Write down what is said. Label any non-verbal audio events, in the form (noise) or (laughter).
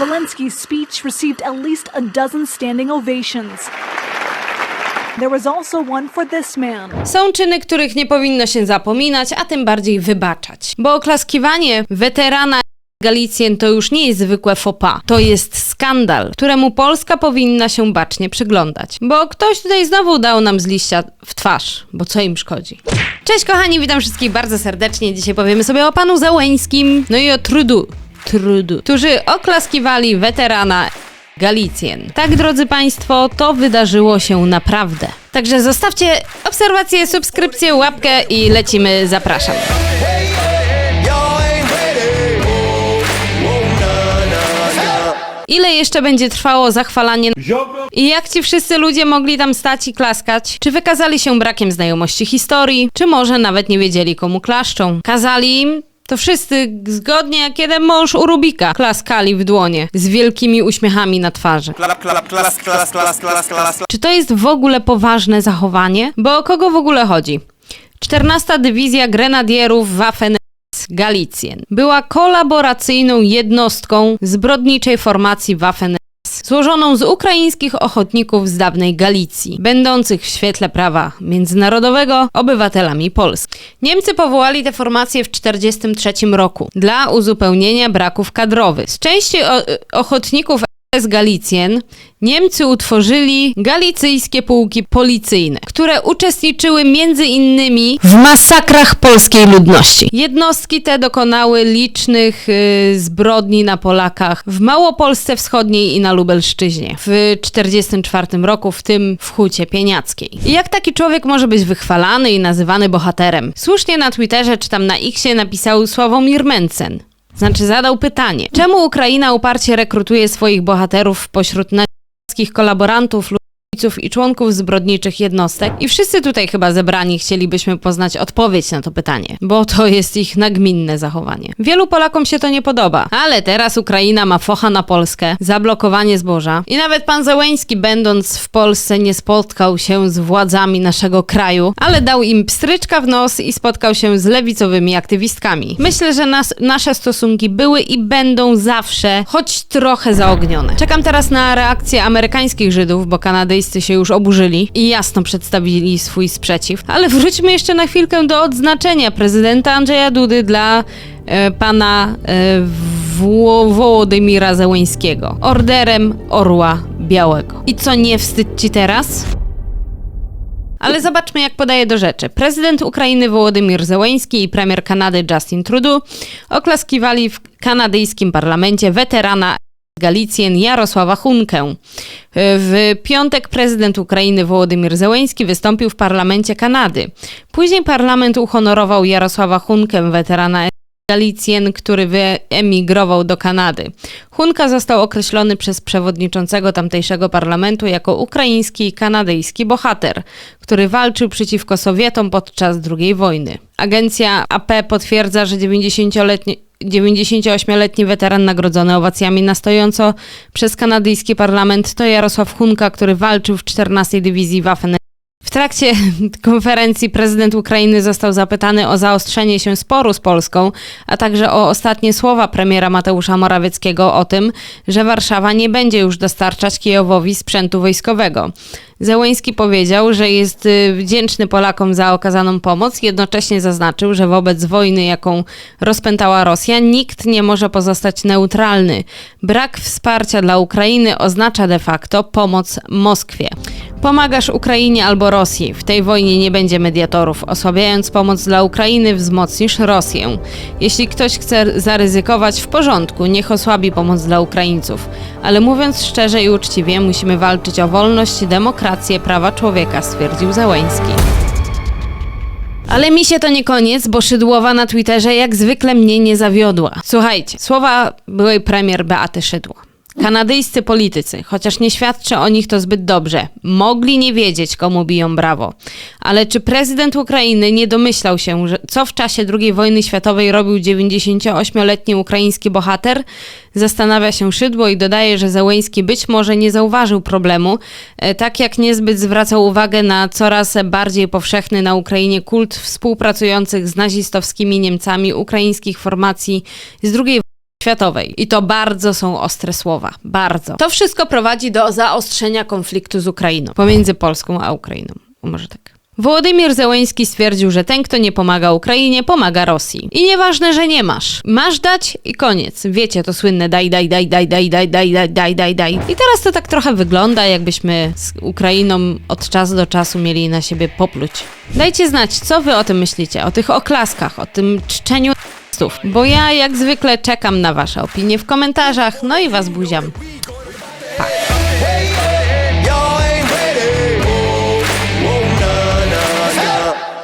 Zelensky's speech received at least a dozen standing ovations. There was also one for this man. Są czyny, których nie powinno się zapominać, a tym bardziej wybaczać. Bo oklaskiwanie weterana Galicjen to już nie jest zwykłe pas. To jest skandal, któremu Polska powinna się bacznie przyglądać. Bo ktoś tutaj znowu dał nam z liścia w twarz, bo co im szkodzi. Cześć kochani, witam wszystkich bardzo serdecznie. Dzisiaj powiemy sobie o panu Załęskim, no i o Trudu. Trudu, którzy oklaskiwali weterana Galicjen. Tak, drodzy Państwo, to wydarzyło się naprawdę. Także zostawcie obserwację, subskrypcję, łapkę i lecimy. Zapraszam. Ile jeszcze będzie trwało zachwalanie i jak ci wszyscy ludzie mogli tam stać i klaskać? Czy wykazali się brakiem znajomości historii? Czy może nawet nie wiedzieli komu klaszczą? Kazali im? To wszyscy zgodnie jak jeden mąż u Rubika klaskali w dłonie z wielkimi uśmiechami na twarzy. Klap, klap, klas, klas, klas, klas, klas. Czy to jest w ogóle poważne zachowanie? Bo o kogo w ogóle chodzi? 14 Dywizja Grenadierów Waffen Galicjen była kolaboracyjną jednostką zbrodniczej formacji Waffen złożoną z ukraińskich ochotników z dawnej Galicji, będących w świetle prawa międzynarodowego obywatelami Polski. Niemcy powołali tę formację w 1943 roku dla uzupełnienia braków kadrowych. Z części o- ochotników z Galicjen Niemcy utworzyli galicyjskie pułki policyjne, które uczestniczyły między innymi w masakrach polskiej ludności. Jednostki te dokonały licznych y, zbrodni na Polakach w Małopolsce Wschodniej i na Lubelszczyźnie w 1944 roku, w tym w Hucie Pieniackiej. I jak taki człowiek może być wychwalany i nazywany bohaterem? Słusznie na Twitterze czy tam na Xie napisał Sławomir Mencen. Znaczy zadał pytanie, czemu Ukraina uparcie rekrutuje swoich bohaterów pośród nazistowskich kolaborantów, ludźców i członków zbrodniczych jednostek? I wszyscy tutaj chyba zebrani chcielibyśmy poznać odpowiedź na to pytanie, bo to jest ich nagminne zachowanie. Wielu Polakom się to nie podoba, ale teraz Ukraina ma focha na Polskę, zablokowanie zboża i nawet pan Zełęński będąc w Polsce nie spotkał się z władzami naszego kraju, ale dał im pstryczka w nos i spotkał się z lewicowymi aktywistkami. Myślę, że nas, nasze stosunki były i będą zawsze choć trochę zaognione. Czekam teraz na reakcję amerykańskich Żydów, bo kanadyjscy się już oburzyli i jasno przedstawili swój sprzeciw. Ale wróćmy jeszcze na chwilkę do odznaczenia prezydenta Andrzeja Dudy dla e, pana e, Wło- Wołodymira Zełęńskiego orderem Orła Białego. I co nie wstyd ci teraz? Ale zobaczmy, jak podaje do rzeczy. Prezydent Ukrainy Wołodymir Zełęński i premier Kanady Justin Trudeau oklaskiwali w kanadyjskim parlamencie weterana Galicjen Jarosława Hunkę. W piątek prezydent Ukrainy Wołodymir Zełęński wystąpił w parlamencie Kanady. Później parlament uhonorował Jarosława Hunkę, weterana Galicjen, który wyemigrował do Kanady. Hunka został określony przez przewodniczącego tamtejszego parlamentu jako ukraiński i kanadyjski bohater, który walczył przeciwko Sowietom podczas II wojny. Agencja AP potwierdza, że 90-letni 98-letni weteran nagrodzony owacjami na stojąco przez kanadyjski parlament to Jarosław Hunka, który walczył w 14 Dywizji Waffen w trakcie (laughs) konferencji prezydent Ukrainy został zapytany o zaostrzenie się sporu z Polską, a także o ostatnie słowa premiera Mateusza Morawieckiego o tym, że Warszawa nie będzie już dostarczać Kijowowi sprzętu wojskowego. Zełęński powiedział, że jest y, wdzięczny Polakom za okazaną pomoc, jednocześnie zaznaczył, że wobec wojny, jaką rozpętała Rosja, nikt nie może pozostać neutralny. Brak wsparcia dla Ukrainy oznacza de facto pomoc Moskwie. Pomagasz Ukrainie albo Rosji. W tej wojnie nie będzie mediatorów. Osłabiając pomoc dla Ukrainy, wzmocnisz Rosję. Jeśli ktoś chce zaryzykować, w porządku, niech osłabi pomoc dla Ukraińców. Ale mówiąc szczerze i uczciwie, musimy walczyć o wolność, demokrację, prawa człowieka, stwierdził Załęński. Ale mi się to nie koniec, bo Szydłowa na Twitterze jak zwykle mnie nie zawiodła. Słuchajcie, słowa byłej premier Beaty Szydło. Kanadyjscy politycy, chociaż nie świadczy o nich to zbyt dobrze, mogli nie wiedzieć, komu biją brawo. Ale czy prezydent Ukrainy nie domyślał się, że co w czasie II wojny światowej robił 98-letni ukraiński bohater? Zastanawia się Szydło i dodaje, że Zełęński być może nie zauważył problemu, e, tak jak niezbyt zwracał uwagę na coraz bardziej powszechny na Ukrainie kult współpracujących z nazistowskimi Niemcami ukraińskich formacji z II światowej. I to bardzo są ostre słowa. Bardzo. To wszystko prowadzi do zaostrzenia konfliktu z Ukrainą. Pomiędzy Polską a Ukrainą. Może tak. Wołodymir Zełeński stwierdził, że ten, kto nie pomaga Ukrainie, pomaga Rosji. I nieważne, że nie masz. Masz dać i koniec. Wiecie, to słynne daj, daj, daj, daj, daj, daj, daj, daj, daj, daj, daj. I teraz to tak trochę wygląda, jakbyśmy z Ukrainą od czasu do czasu mieli na siebie popluć. Dajcie znać, co wy o tym myślicie, o tych oklaskach, o tym czczeniu bo ja jak zwykle czekam na wasze opinie w komentarzach, no i was buziam.